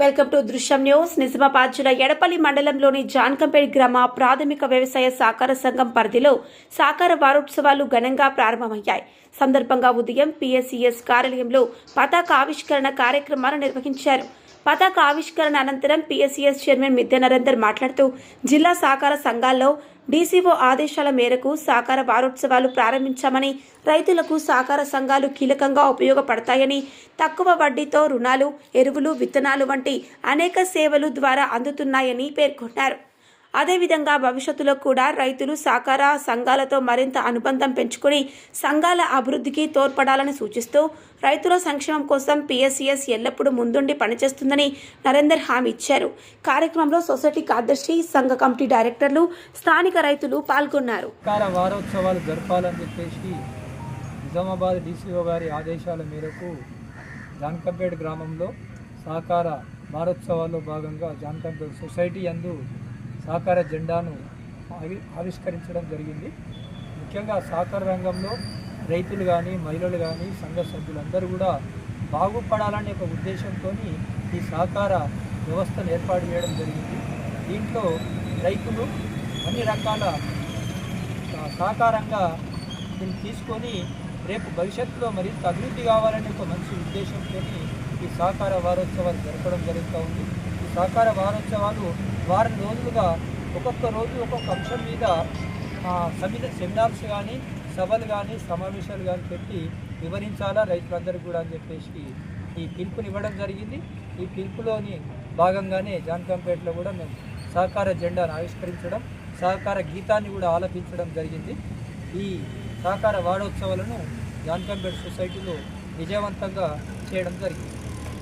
Welcome to Drishyam news. Nizamabad జిల్లా ఎడపల్లి మండలంలోని జాన్కంపేట్ గ్రామ ప్రాథమిక వ్యవసాయ సహకార సంఘం పరిధిలో సహకార వారోత్సవాలు ఘనంగా ప్రారంభమయ్యాయి. సందర్భంగా ఉదయం పిఎస్సిఎస్ కార్యాలయంలో పతాక ఆవిష్కరణ కార్యక్రమాలు నిర్వహించారు. పతాక ఆవిష్కరణ అనంతరం పిఎస్సిఎస్ చైర్మన్ మిద్దె నరేందర్ మాట్లాడుతూ జిల్లా సహకార సంఘాల్లో డీసీఓ ఆదేశాల మేరకు సహకార వారోత్సవాలు ప్రారంభించామని రైతులకు సహకార సంఘాలు కీలకంగా ఉపయోగపడతాయని తక్కువ వడ్డీతో రుణాలు ఎరువులు విత్తనాలు వంటి అనేక సేవలు ద్వారా అందుతున్నాయని పేర్కొన్నారు. అదేవిధంగా భవిష్యత్తులో కూడా రైతులు సహకార సంఘాలతో మరింత అనుబంధం పెంచుకుని సంఘాల అభివృద్ధికి తోడ్పడాలని సూచిస్తూ రైతుల సంక్షేమం కోసం పిఎస్సిఎస్ ఎల్లప్పుడూ ముందుండి పనిచేస్తుందని నరేందర్ హామీ ఇచ్చారు. కార్యక్రమంలో సొసైటీ కార్యదర్శి సంఘ కమిటీ డైరెక్టర్లు స్థానిక రైతులు పాల్గొన్నారు. వారోత్సవాలు జరపాలని చెప్పేసి నిజామాబాద్ డీసీఓ గారి ఆదేశాల మేరకు జాన్కంపేట్ గ్రామంలో సహకార వారోత్సవాల్లో భాగంగా జాన్కంపేట్ సొసైటీ అందు సహకార జెండాను ఆవి ఆవిష్కరించడం జరిగింది. ముఖ్యంగా సహకార రంగంలో రైతులు కానీ మహిళలు కానీ సంఘ సభ్యులందరూ కూడా బాగుపడాలనే ఒక ఉద్దేశంతో ఈ సహకార వ్యవస్థను ఏర్పాటు చేయడం జరిగింది. దీంట్లో రైతులు అన్ని రకాల సహకారంగా దీన్ని తీసుకొని రేపు భవిష్యత్తులో మరింత అభివృద్ధి కావాలనే ఒక మంచి ఉద్దేశంతో ఈ సహకార వారోత్సవాలు జరపడం జరుగుతూ ఉంది. ఈ సహకార వారోత్సవాలు వారం రోజులుగా ఒక్కొక్క రోజు ఒక్కొక్క అంశం మీద సమిత సెమినార్స్ కానీ సభలు కానీ సమావేశాలు కానీ పెట్టి వివరించాలా రైతులందరికీ కూడా అని చెప్పేసి ఈ పిలుపుని ఇవ్వడం జరిగింది. ఈ పిలుపులోని భాగంగానే జాన్కంపేటలో కూడా మేము సహకార జెండాను ఆవిష్కరించడం సహకార గీతాన్ని కూడా ఆలపించడం జరిగింది. ఈ సహకార వారోత్సవాలను జాన్కంపేట సొసైటీలో విజయవంతంగా చేయడం జరిగింది.